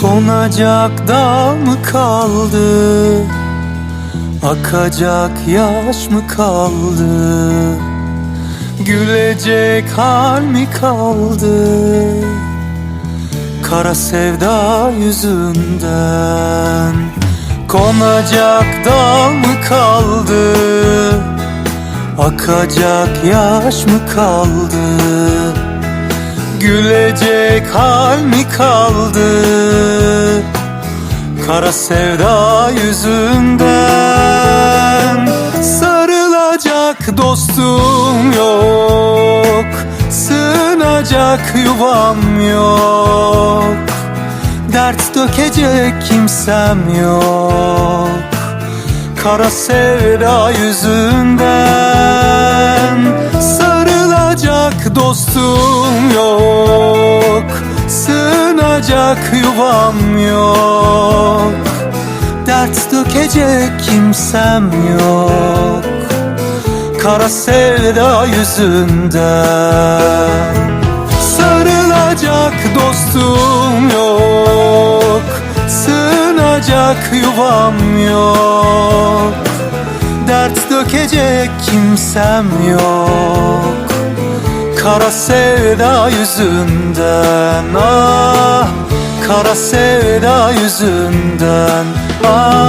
Konacak dal mı kaldı? Akacak yaş mı kaldı? Gülecek hal mi kaldı? Kara sevda yüzünden Konacak dal mı kaldı? Akacak yaş mı kaldı Gülecek hal mi kaldı? Kara sevda yüzünden Sarılacak dostum yok Sığınacak yuvam yok. Dert dökecek kimsem yok. Kara sevda yüzünden Sarılacak dostum Sığınacak yuvam yok. Dert dökecek kimsem yok. Kara sevda yüzünden Sarılacak dostum yok. Sığınacak yuvam yok. Dert dökecek kimsem yok. Kara sevda yüzünden Ah Kara sevda yüzünden. Ah